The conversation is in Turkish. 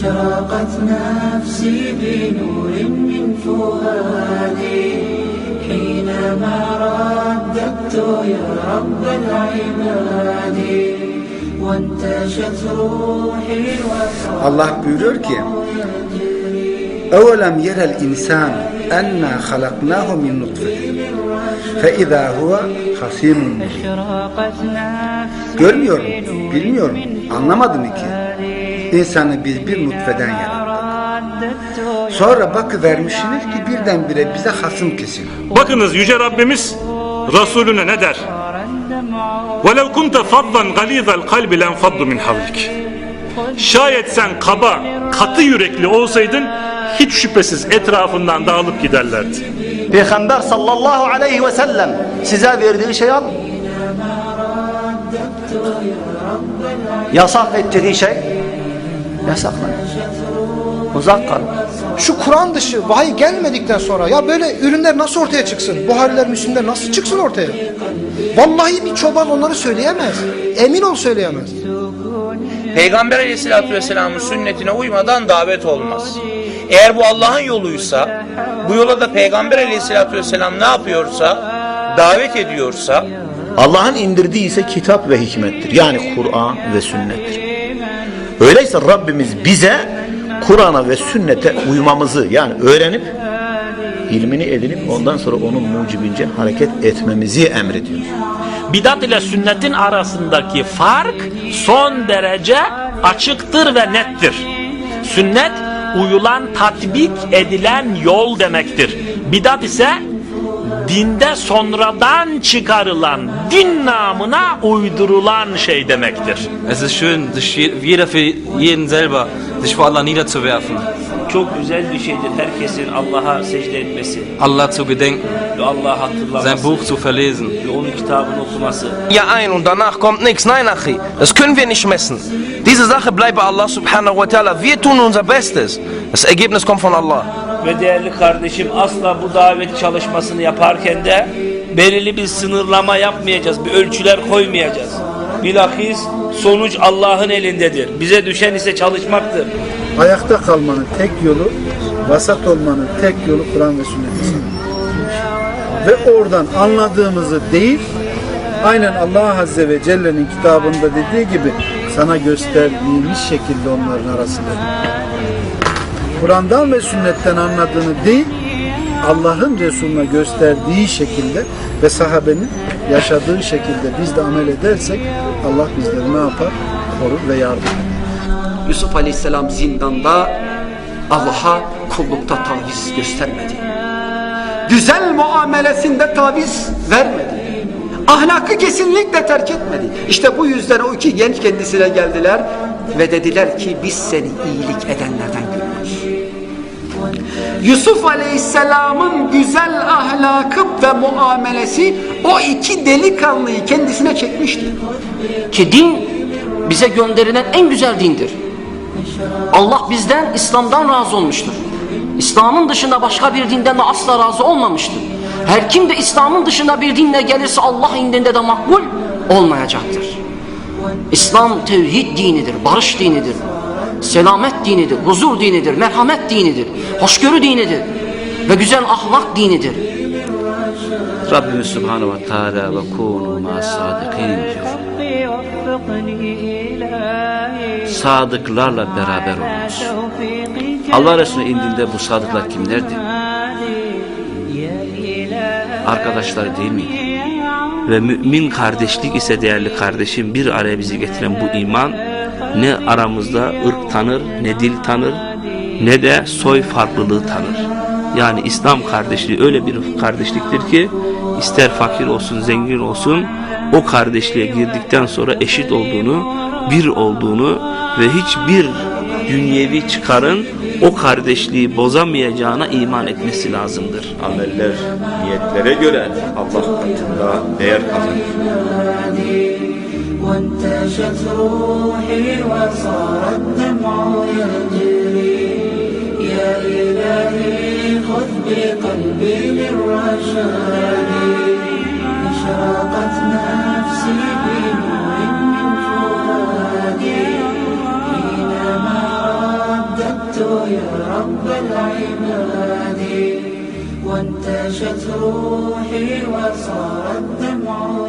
أشرقت نفسي بنور من فؤادي حينما رددت يا رب العباد وانتشت روحي وصار Allah buyuruyor ki اَوَلَمْ يَرَ الْاِنْسَانُ اَنَّا خَلَقْنَاهُ مِنْ نُطْفَةٍ فَاِذَا هُوَ خَصِيمٌ مُّبِينٌ أشرقت نفسي Görmüyor mu? Bilmiyor mu? Anlamadı mı ki? İnsanı biz bir nutfeden yarattık. رددت Sonra bakıvermişsiniz ki birdenbire bize hasım kesin. Bakınız Yüce Rabbimiz Resulüne ne der? وَلَوْ كُنْتَ فَضًّا غَلِيظَ الْقَلْبِ لَنْفَضُّ مِنْ حَوْلِكِ Şayet sen kaba, katı yürekli olsaydın hiç şüphesiz etrafından dağılıp giderlerdi. Peygamber sallallahu aleyhi ve sellem size verdiği şey alın. Yasak ettiği şey yasaklanır. Uzak kalın. Şu Kur'an dışı vahiy gelmedikten sonra ya böyle ürünler nasıl ortaya çıksın? Buhariler, Müslimler nasıl çıksın ortaya? Vallahi bir çoban onları söyleyemez. Emin ol söyleyemez. Peygamber aleyhissalatü vesselamın sünnetine uymadan davet olmaz. Eğer bu Allah'ın yoluysa, bu yola da Peygamber aleyhissalatü vesselam ne yapıyorsa, davet ediyorsa, Allah'ın indirdiği ise kitap ve hikmettir. Yani Kur'an ve sünnettir. Öyleyse Rabbimiz bize Kur'an'a ve sünnete uymamızı yani öğrenip ilmini edinip ondan sonra onun mucibince hareket etmemizi emrediyor. bidat ile sünnetin arasındaki fark son derece açıktır ve nettir. Sünnet uyulan, tatbik edilen yol demektir. Bidat ise dinde sonradan çıkarılan, din namına uydurulan şey demektir. Es ist schön, sich je- jeder für jeden selber sich vor Allah niederzuwerfen, Çok güzel bir şeydir herkesin Allah'a secde etmesi Allah zu gedenken, ve Allah'ı hatırlaması sein Buch zu verlesen. ve onun kitabını okuması. ja ein und danach kommt nichts. Nein, Achi, das können wir nicht messen. Diese Sache bleibt bei Allah subhanahu wa ta'ala. Wir tun unser Bestes. Das Ergebnis kommt von Allah. Ve değerli kardeşim asla bu davet çalışmasını yaparken de belirli bir sınırlama yapmayacağız, bir ölçüler koymayacağız. Bilakis sonuç Allah'ın elindedir. Bize düşen ise çalışmaktır. Ayakta kalmanın tek yolu, vasat olmanın tek yolu Kur'an ve sünneti. Ve oradan anladığımızı değil, aynen Allah Azze ve Celle'nin kitabında dediği gibi sana gösterdiğimiz şekilde onların arasında. Kur'an'dan ve sünnetten anladığını değil, Allah'ın Resulüne gösterdiği şekilde ve sahabenin yaşadığı şekilde biz de amel edersek Allah bizleri ne yapar? Korur ve yardım eder. Yusuf Aleyhisselam zindanda Allah'a kullukta taviz göstermedi. Güzel muamelesinde taviz vermedi. Ahlakı kesinlikle terk etmedi. İşte bu yüzden o iki genç kendisine geldiler ve dediler ki biz seni iyilik edenlerden. Yusuf Aleyhisselam'ın güzel ahlakı ve muamelesi o iki delikanlıyı kendisine çekmişti. ki din bize gönderilen en güzel dindir. Allah bizden İslam'dan razı olmuştur. İslam'ın dışında başka bir dinden de asla razı olmamıştır. Her kim de İslam'ın dışında bir dinle gelirse Allah indinde de makbul olmayacaktır. İslam tevhid dinidir, barış dinidir, selamet dinidir, huzur dinidir, merhamet dinidir, hoşgörü dinidir ve güzel ahlak dinidir. Rabbimiz Subhanahu ve Teala ve kunu ma sadikin diyor. Sadıklarla beraber olunuz. Allah Resulü indinde bu sadıklar kimlerdi? Arkadaşları değil mi? Ve mümin kardeşlik ise değerli kardeşim bir araya bizi getiren bu iman ne aramızda ırk tanır, ne dil tanır, ne de soy farklılığı tanır. Yani İslam kardeşliği öyle bir kardeşliktir ki ister fakir olsun, zengin olsun o kardeşliğe girdikten sonra eşit olduğunu, bir olduğunu ve hiçbir dünyevi çıkarın o kardeşliği bozamayacağına iman etmesi lazımdır. Ameller niyetlere göre Allah katında değer kazanır. وانتشت روحي وصار الدمع يجري. يا إلهي خذ بقلبي للرشاد. أشرقت نفسي بنور من فؤادي. حينما يا رب العباد. وانتشت روحي وصار الدمع